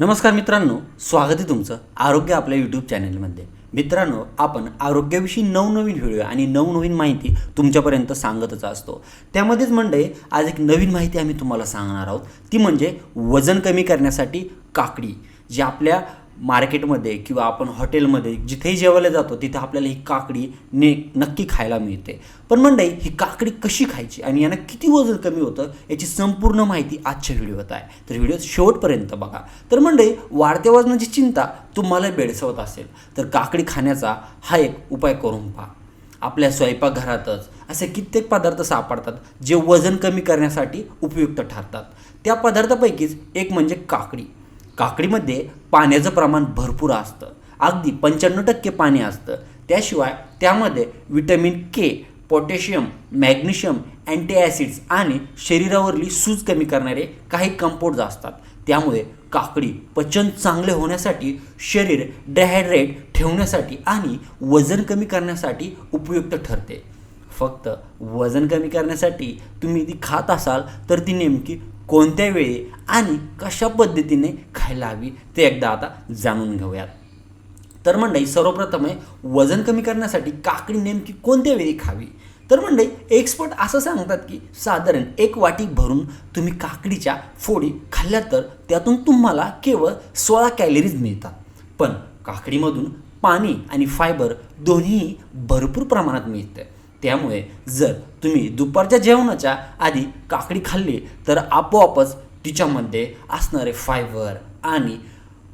नमस्कार मित्रांनो स्वागत आहे तुमचं आरोग्य आपल्या यूट्यूब चॅनलमध्ये मित्रांनो आपण आरोग्याविषयी नवनवीन व्हिडिओ आणि नवनवीन माहिती तुमच्यापर्यंत सांगतच असतो. त्यामध्येच म्हणजे आज एक नवीन माहिती आम्ही तुम्हाला सांगणार आहोत. ती म्हणजे वजन कमी करण्यासाठी काकडी जी आपल्या मार्केटमध्ये किंवा आपण हॉटेलमध्ये जिथेही जेवायला जातो तिथे आपल्याला ही काकडी ने नक्की खायला मिळते. पण मंडळी ही काकडी कशी खायची आणि यानं किती वजन कमी होतं याची संपूर्ण माहिती आजच्या व्हिडिओत आहे. तर व्हिडिओ शेवटपर्यंत बघा. तर मंडई वाढत्या वजनाची चिंता तुम्हाला बेडसवत असेल. तर काकडी खाण्याचा हा एक उपाय करून पहा. आपल्या स्वयंपाकघरातच असे कित्येक पदार्थ सापडतात जे वजन कमी करण्यासाठी उपयुक्त ठरतात. त्या पदार्थापैकीच एक म्हणजे काकडी. काकडीमध्ये पाण्याचं प्रमाण भरपूर असतं. अगदी पंच्याण्णव टक्के पाणी असतं. त्याशिवाय त्यामध्ये vitamin K potassium magnesium antacids आणि शरीरावरली सूज कमी करणारे काही कंपाऊंड्स असतात. त्यामुळे काकडी पचन चांगले होण्यासाठी शरीर डिहायड्रेट ठेवण्यासाठी आणि वजन कमी करण्यासाठी उपयुक्त ठरते. फक्त वजन कमी करण्यासाठी तुम्ही ती खात असाल तर ती नेमकी कोणत्या वेळी आणि कशा पद्धतीने खायला हवी ते एकदा आता जाणून घेऊयात. तर मंडळी सर्वप्रथम आहे वजन कमी करण्यासाठी काकडी नेमकी कोणत्या वेळी खावी? तर मंडळी एक्सपर्ट असं सांगतात की साधारण एक वाटी भरून तुम्ही काकडीच्या फोडी खाल्ल्या तर त्यातून तुम्हाला केवळ सोळा कॅलरीज मिळतात. पण काकडीमधून पाणी आणि फायबर दोन्ही भरपूर प्रमाणात मिळतं. त्यामुळे जर तुम्ही दुपारच्या जेवणाच्या आधी काकडी खाल्ली तर आपोआपच तिच्यामध्ये असणारे फायबर आणि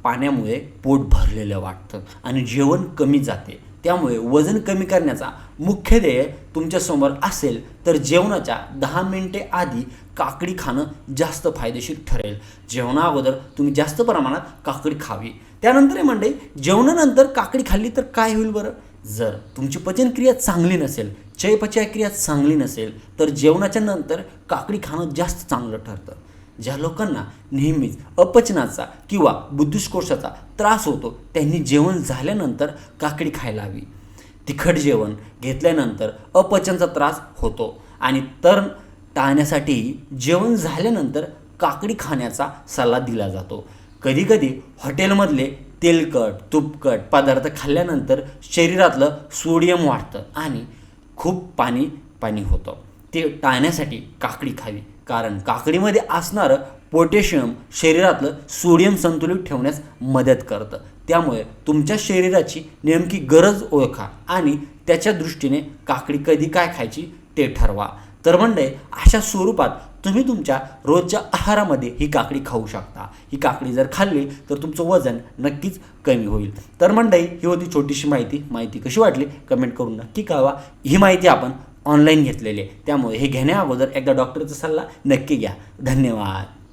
पाण्यामुळे पोट भरलेलं वाटतं आणि जेवण कमी जाते. त्यामुळे वजन कमी करण्याचा मुख्य ध्येय तुमच्यासमोर असेल तर जेवणाच्या दहा मिनटे आधी काकडी खाणं जास्त फायदेशीर ठरेल. जेवणा अगोदर तुम्ही जास्त प्रमाणात काकडी खावी. त्यानंतर हे म्हणजे जेवणानंतर काकडी खाल्ली तर काय होईल बरं? जर तुमची पचनक्रिया चांगली नसेल चयपचय क्रिया चांगली नसेल तर जेवणाच्या नंतर काकडी खाणं जास्त चांगलं ठरतं. ज्या लोकांना नेहमीच अपचनाचा किंवा बुद्धिष्कोशाचा त्रास होतो त्यांनी जेवण झाल्यानंतर काकडी खायला हवी. तिखट जेवण घेतल्यानंतर अपचनचा त्रास होतो आणि तरण टाळण्यासाठीही जेवण झाल्यानंतर काकडी खाण्याचा सल्ला दिला जातो. कधीकधी हॉटेलमधले तेलकट तुपकट पदार्थ खाल्ल्यानंतर शरीरातलं सोडियम वाढतं आणि खूप पाणी पाणी होतं. ते टाळण्यासाठी काकडी खावी. कारण काकडीमध्ये असणारं पोटॅशियम शरीरातलं सोडियम संतुलित ठेवण्यास मदत करतं. त्यामुळे तुमच्या शरीराची नेमकी गरज ओळखा आणि त्याच्या दृष्टीने काकडी कधी काय खायची ते ठरवा. तर म्हणजे अशा स्वरूपात तुम्ही तुमच्या रोजच्या आहारामध्ये ही काकडी खाऊ शकता. ही काकडी जर खाल्ली तर तुमचं वजन नक्कीच कमी होईल. तर मंडई ही होती छोटीशी माहिती. माहिती कशी वाटली? कमेंट करून नक्की कळवा. ही माहिती आपण ऑनलाईन घेतलेली आहे. त्यामुळे हे घेण्या अगोदर एकदा डॉक्टरचा सल्ला नक्की घ्या. धन्यवाद.